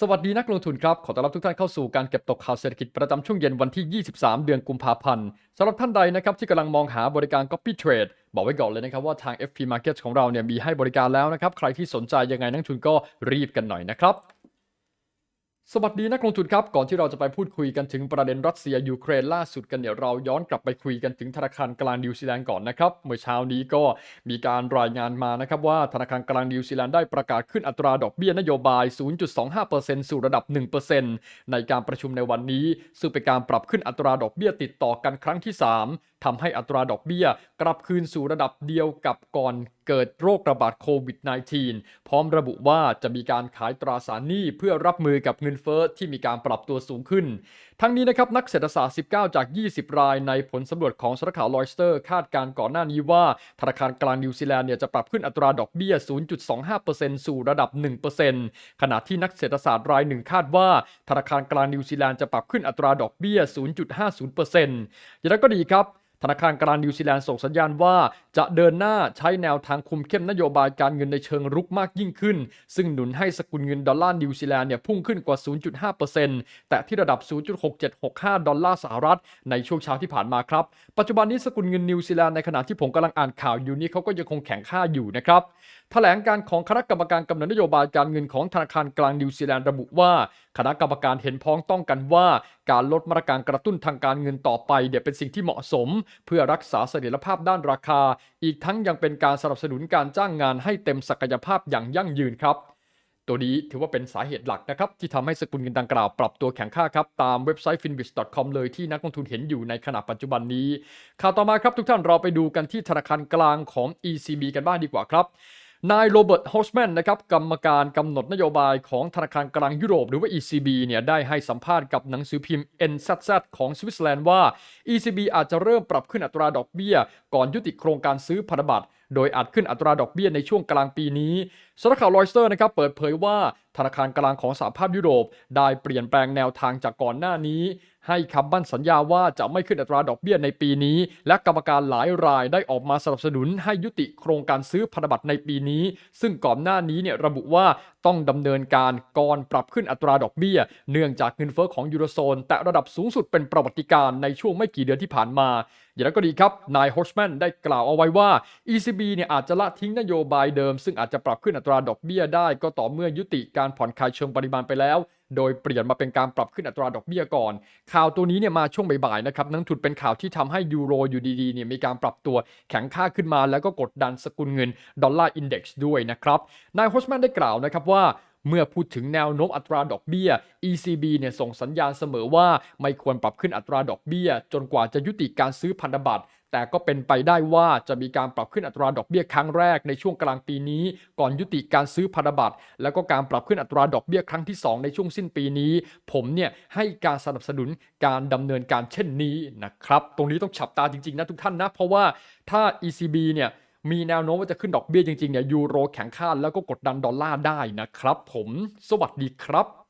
สวัสดีนักลงทุนครับ ขอต้อนรับทุกท่านเข้าสู่การเก็บตกข่าวเศรษฐกิจประจำช่วงเย็นวันที่ 23 เดือนกุมภาพันธ์สำหรับท่านใดนะครับที่กำลังมองหาบริการ Copy Trade บอกไว้ก่อนเลยนะครับว่าทาง FP Market ของเราเนี่ยมีให้บริการแล้วนะครับ ใครที่สนใจยังไงนักลงทุนก็รีบกันหน่อยนะครับ สวัสดีนักลงทุนครับ ก่อนที่เราจะไปพูดคุยกันถึงประเด็นรัสเซียยูเครนล่าสุดกันเนี่ยเราย้อนกลับไปคุยกันถึงธนาคารกลางนิวซีแลนด์ก่อนนะครับ เมื่อเช้านี้ก็มีการรายงานมานะครับว่าธนาคารกลางนิวซีแลนด์ได้ประกาศขึ้นอัตราดอกเบี้ยนโยบาย 0.25%สู่ระดับ 1%ในการประชุมในวันนี้ ซึ่งเป็นการปรับขึ้นอัตราดอกเบี้ยติดต่อกันครั้งที่ 3ทำให้อัตราดอกเบี้ยกลับคืนสู่ระดับเดียวกับก่อนเกิดโรคระบาดโควิด -19 พร้อมระบุว่าจะมีการขายตราสารหนี้เพื่อรับมือกับเงินเฟ้อที่มีการปรับตัวสูงขึ้น ทั้งนี้นะครับนักเศรษฐศาสตร์ 19 จาก 20 รายในผลสำรวจของสำนักข่าวลอยสเตอร์ คาดการณ์ก่อนหน้านี้ว่า ธนาคารกลางนิวซีแลนด์เนี่ยจะปรับขึ้นอัตราดอกเบี้ย 0.25%สู่ระดับ 1%ขณะที่นักเศรษฐศาสตร์รายหนึ่งคาดว่า ธนาคารกลางนิวซีแลนด์จะปรับขึ้นอัตราดอกเบี้ย 0.50%อย่างไรก็ดีครับ ธนาคารกลางนิวซีแลนด์ส่งสัญญาณว่า จะเดินหน้าใช้แนวทางคุมเข้มนโยบายการเงินในเชิงรุกมากยิ่งขึ้น ซึ่งหนุนให้สกุลเงินดอลลาร์นิวซีแลนด์เนี่ยพุ่งขึ้นกว่า 0.5%แต่ที่ระดับ 0.6765 ดอลลาร์สหรัฐ ในช่วงเช้าที่ผ่านมาครับ ปัจจุบันนี้สกุลเงินนิวซีแลนด์ในขณะที่ผมกำลังอ่านข่าวอยู่นี้เขาก็ยังคงแข็งค่าอยู่นะครับแถลงการของคณะกรรมการกำหนดนโยบายการเงินของธนาคารกลางนิวซีแลนด์ระบุว่า คณะกรรมการเห็นพ้องต้องกันว่าการลดมาตรการกระตุ้นทางการเงินต่อไปเดี๋ยเป็นสิ่งที่เหมาะสม เพื่อรักษาเสถียรภาพด้านราคา อีกทั้งยังเป็นการสนับสนุนการจ้างงานให้เต็มศักยภาพอย่างยั่งยืนครับตัวนี้ถือว่าเป็นสาเหตุหลักนะครับ ที่ทำให้สกุลเงินดังกล่าวปรับตัวแข็งค่าครับ ตามเว็บไซต์ finbis.com เลยที่นักลงทุนเห็นอยู่ในขณะปัจจุบันนี้ ข่าวต่อมาครับทุกท่านเราไปดูกันที่ธนาคารกลางของ ECB กันบ้างดีกว่าครับ นายโรเบิร์ตฮอสแมนนะครับกรรมการกำหนดนโยบายของธนาคารกลางยุโรปหรือว่า ECB เนี่ยได้ให้สัมภาษณ์กับหนังสือพิมพ์ NZZ ของสวิตเซอร์แลนด์ว่า ECB อาจจะเริ่มปรับขึ้นอัตราดอกเบี้ย ก่อนยุติโครงการซื้อพันธบัตรโดยอาจขึ้นอัตราดอกเบี้ยในช่วงกลางปีนี้สำนักข่าวรอยเตอร์นะครับเปิดเผยว่าธนาคารกลางของสหภาพยุโรป ได้เปลี่ยนแปลงแนวทางจากก่อนหน้านี้ ให้คำมั่นสัญญาว่าจะไม่ขึ้นอัตราดอกเบี้ยในปีนี้ และกรรมการหลายรายได้ออกมาสนับสนุนให้ยุติโครงการซื้อพันธบัตรในปีนี้ ซึ่งก่อนหน้านี้เนี่ยระบุว่าต้องดำเนินการก่อนปรับขึ้นอัตราดอกเบี้ย เนื่องจากเงินเฟ้อของยูโรโซน แต่ระดับสูงสุดเป็นประวัติการณ์ในช่วงไม่กี่เดือนที่ผ่านมา อย่างไรก็ดีครับ นายฮอชแมนได้กล่าวเอาไว้ว่า ECB เนี่ยอาจจะละทิ้งนโยบายเดิม ซึ่งอาจจะปรับขึ้นอัตราดอกเบี้ยได้ก็ต่อเมื่อยุติการผ่อนคลายเชิงปริมาณไปแล้ว โดยเปลี่ยนมาเป็นการปรับขึ้นอัตราดอกเบี้ยก่อน ข่าวตัวนี้เนี่ยมาช่วงบ่ายๆนะครับนักลงทุนเป็นข่าวที่ทำให้ยูโรอยู่ดีๆเนี่ยมีการปรับตัวแข็งค่าขึ้นมาแล้วก็กดดันสกุลเงินดอลลาร์อินเด็กซ์ด้วยนะครับนายฮอชแมนได้กล่าวนะครับว่า เมื่อพูดถึงแนวโน้มอัตราดอกเบี้ย ECB เนี่ยส่งสัญญาณเสมอว่าไม่ควรปรับขึ้นอัตราดอกเบี้ย จนกว่าจะยุติการซื้อพันธบัตรแต่ก็เป็นไปได้ว่าจะมีการปรับขึ้นอัตราดอกเบี้ยครั้งแรกในช่วงกลางปีนี้ ก่อนยุติการซื้อพันธบัตรแล้วก็การปรับขึ้นอัตราดอกเบี้ยครั้งที่ 2 ในช่วงสิ้นปีนี้ ผมเนี่ยให้การสนับสนุนการดำเนินการเช่นนี้นะครับ ตรงนี้ต้องฉับตาจริงๆนะทุกท่านนะ เพราะว่าถ้า ECB เนี่ย มีแนวโน้มว่าจะขึ้นดอกเบี้ยจริงๆเนี่ยยูโรแข็งค่าแล้วก็กดดันดอลลาร์ได้นะครับผม สวัสดีครับ